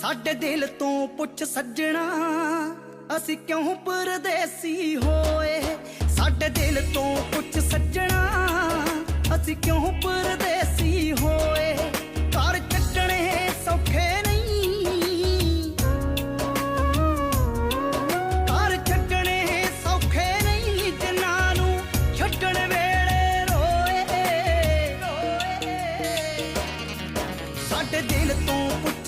ਸਾਡੇ ਦਿਲ ਤੋਂ ਪੁੱਛ ਸੱਜਣਾ, ਅਸੀਂ ਕਿਉਂ ਪਰਦੇਸੀ ਹੋਏ? ਸਾਡੇ ਦਿਲ ਤੋਂ ਪੁੱਛ ਸੱਜਣਾ, ਅਸੀਂ ਕਿਉਂ ਪਰਦੇਸੀ ਹੋਏ? ਘਰ ਛੱਡਣੇ ਸੌਖੇ ਨਹੀਂ। ਘਰ ਛੱਡਣੇ ਸੌਖੇ ਨਹੀਂ, ਜਿਨ੍ਹਾਂ ਨੂੰ ਛੱਡਣ ਵੇਲੇ ਰੋਏ। ਸਾਡੇ ਦਿਲ ਤੋਂ ਪੁੱਛ